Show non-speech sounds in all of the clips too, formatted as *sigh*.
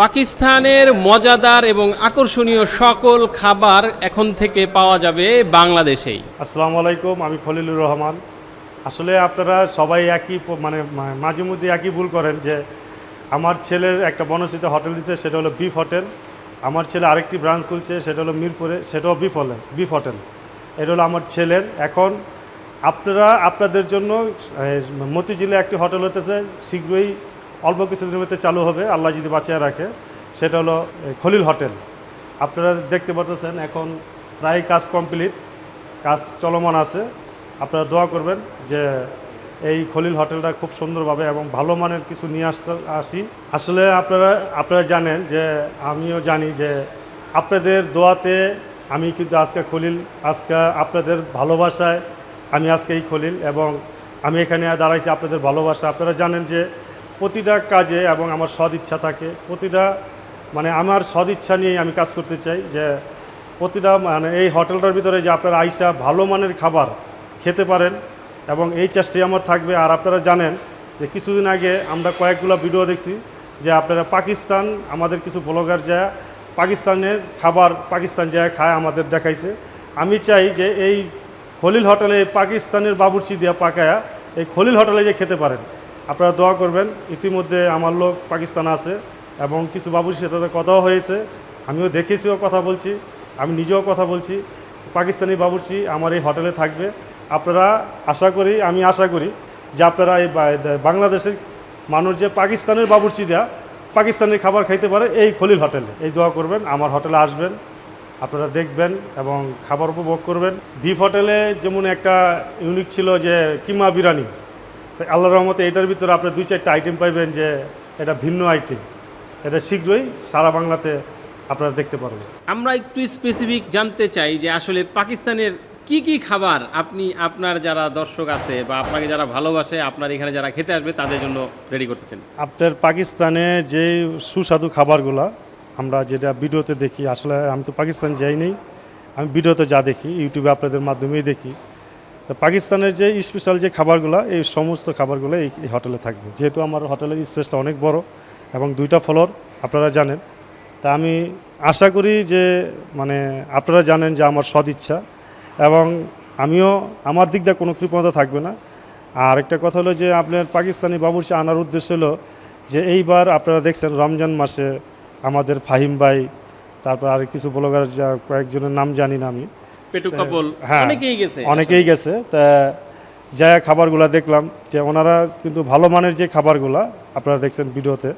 পাকিস্তানের মজাদার এবং আকর্ষণীয় সকল খাবার এখন থেকে পাওয়া যাবে বাংলাদেশেই। আসসালামু আলাইকুম, আমি খলিলুর রহমান। আসলে আপনারা সবাই একই মানে মাঝে মধ্যে একই ভুল করেন যে আমার ছেলের একটা বনস্থিত হোটেল দিচ্ছে, সেটা হলো বিফ হোটেল। আমার ছেলে আরেকটি ব্রাঞ্চ খুলছে, সেটা হলো মিরপুরে, সেটাও বিফ হলে বিফ হোটেল। এটা হলো আমার ছেলের। এখন আপনারা আপনাদের জন্য মতিঝিলে একটি হোটেল হতেছে শীঘ্রই অল্প কিছুদিনের মধ্যে চালু হবে, আল্লাহ যদি বাঁচিয়ে রাখে, সেটা হলো খলিল হোটেল। আপনারা দেখতে পাচ্ছেন এখন প্রায় কাজ কমপ্লিট, কাজ চলমান আছে। আপনারা দোয়া করবেন যে এই খলিল হোটেলটা খুব সুন্দরভাবে এবং ভালো মানের কিছু নিয়ে আসতে, আসি। আসলে আপনারা আপনারা জানেন যে, আমিও জানি যে আপনাদের দোয়াতে আমি কিন্তু আজকে খলিল, আজকে আপনাদের ভালোবাসায় আমি আজকে এই খলিল এবং আমি এখানে দাঁড়াইছি আপনাদের ভালোবাসা। আপনারা জানেন যে প্রতিটা কাজে এবং আমার সদ ইচ্ছা থাকে, প্রতিটা মানে আমার সদ ইচ্ছা নিয়েই আমি কাজ করতে চাই যে প্রতিটা মানে এই হোটেলটার ভিতরে যে আপনারা আইসা ভালো মানের খাবার খেতে পারেন এবং এই চেষ্টাই আমার থাকবে। আর আপনারা জানেন যে কিছুদিন আগে আমরা কয়েকগুলো ভিডিও দেখছি যে আপনারা পাকিস্তান, আমাদের কিছু ব্লগার যা পাকিস্তানের খাবার পাকিস্তান যায় খায় আমাদের দেখাইছে। আমি চাই যে এই খলিল হোটেলে পাকিস্তানের বাবুর্চি দিয়া পাকায়া এই খলিল হোটেলে যে খেতে পারেন। আপনারা দোয়া করবেন, ইতিমধ্যে আমার লোক পাকিস্তান আছে এবং কিছু বাবুর্চির সাথে কথাও হয়েছে। আমিও দেখেছিও কথা বলছি, আমি নিজেও কথা বলছি। পাকিস্তানি বাবুর্চি আমার এই হোটেলে থাকবে। আপনারা আশা করি, আমি আশা করি যে আপনারা এই বাংলাদেশের মানুষ যে পাকিস্তানের বাবুর্চি দেয়া, পাকিস্তানের খাবার খাইতে পারে এই খলিল হোটেলে। এই দোয়া করবেন, আমার হোটেলে আসবেন, আপনারা দেখবেন এবং খাবার উপভোগ করবেন। বিফ হোটেলে যেমন একটা ইউনিক ছিল যে কিমা বিরিয়ানি তো আল্লাহ রহমতে এটার ভিতরে আপনার দুই চারটা আইটেম পাইবেন যে এটা ভিন্ন আইটেম এটা শীঘ্রই সারা বাংলাতে আপনারা দেখতে পারবেন। আমরা একটু স্পেসিফিক জানতে চাই যে আসলে পাকিস্তানের কি কি খাবার আপনি আপনার যারা দর্শক আছে বা আপনাকে যারা ভালোবাসে আপনার এখানে যারা খেতে আসবে তাদের জন্য রেডি করতেছেন। আপনার পাকিস্তানে যে সুস্বাদু খাবারগুলো আমরা যেটা ভিডিওতে দেখি আসলে আমি তো পাকিস্তান যাই নেই আমি ভিডিওতে যা দেখি ইউটিউবে আপনাদের মাধ্যমেই দেখি। তো পাকিস্তানের যে স্পেশাল যে খাবারগুলো, এই সমস্ত খাবারগুলো এই হোটেলে থাকবে। যেহেতু আমার হোটেলের স্পেসটা অনেক বড় এবং দুইটা ফ্লোর আপনারা জানেন। তা আমি আশা করি যে মানে আপনারা জানেন যে আমার সদিচ্ছা এবং আমিও, আমার দিক দিয়ে কোনো কৃপণতা থাকবে না। আর একটা কথা হলো যে, আপনার পাকিস্তানি বাবুর্চি আনার উদ্দেশ্য হলো যে, এইবার আপনারা দেখছেন রমজান মাসে আমাদের ফাহিম ভাই, তারপর আর কিছু ব্লগার যা কয়েকজনের নাম জানি না আমি। পেটু কাপল হ্যাঁ, অনেকেই গেছে। অনেকেই গেছে। তা যা খাবারগুলো দেখলাম যে ওনারা কিন্তু ভালো মানের যে খাবারগুলা আপনারা দেখছেন ভিডিওতে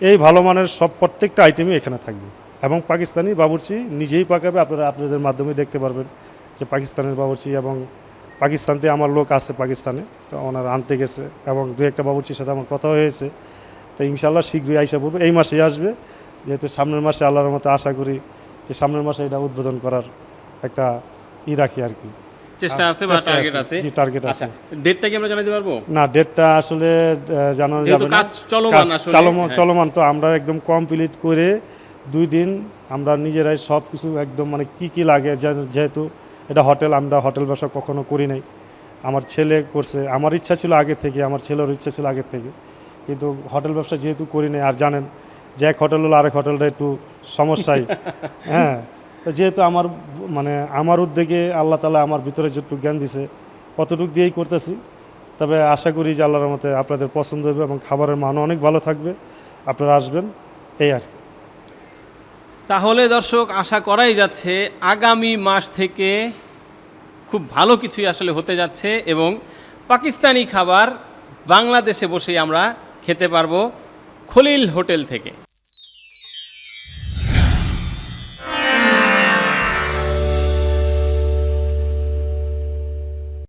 এই ভালো মানের সব প্রত্যেকটা আইটেমই এখানে থাকবে। এবং পাকিস্তানি বাবুর্চি নিজেই পাকাবে আপনারা আপনাদের মাধ্যমে দেখতে পারবেন যে পাকিস্তানের বাবুর্চি এবং পাকিস্তানতে আমার লোক আছে পাকিস্তানে তো ওনারা আনতে গেছে এবং দু একটা বাবুর্চির সাথে আমার কথা হয়েছে। তো ইনশাল্লাহ শীঘ্রই আইসা পড়বে। এই মাসেই আসবে যেহেতু সামনের মাসে আল্লাহর মতো আশা করি যে সামনের মাসে এটা উদ্বোধন করার একটা ই রাখি আর কি। চেষ্টা আছে বা টার্গেট আছে। জি টার্গেট আচ্ছা আছে। ডেটটা কি আমরা জানাতে পারব? না ডেটটা আসলে জানানো যেহেতু যাবে না। কাজ চলমান আসলে, চলমান হ্যাঁ। চলমান তো আমরা একদম কমপ্লিট করে দুই দিন আমরা নিজেরাই সব কিছু একদম মানে কি কি লাগে যেহেতু এটা হোটেল আমরা হোটেল ব্যবসা কখনো করি নাই। আমার ছেলে করছে আমার ইচ্ছা ছিল আগে থেকে আমার ছেলের ইচ্ছা ছিল আগে থেকে। কিন্তু হোটেল ব্যবসা যেহেতু করি নাই আর জানেন যে এক হোটেল হলো আরেক হোটেলটা একটু সমস্যাই। *laughs* হ্যাঁ যেহেতু আমার মানে আমার উদ্যোগে আল্লাহ তালা আমার ভিতরে যেটুকু জ্ঞান দিছে কতটুকু দিয়েই করতেছি। তবে আশা করি যে আল্লাহর মতে আপনাদের পছন্দ হবে এবং খাবারের মানও অনেক ভালো থাকবে। আপনারা আসবেন, এই আর। তাহলে দর্শক, আশা করাই যাচ্ছে আগামী মাস থেকে খুব ভালো কিছুই আসলে হতে যাচ্ছে এবং পাকিস্তানি খাবার বাংলাদেশে বসেই আমরা খেতে পারব খলিল হোটেল থেকে।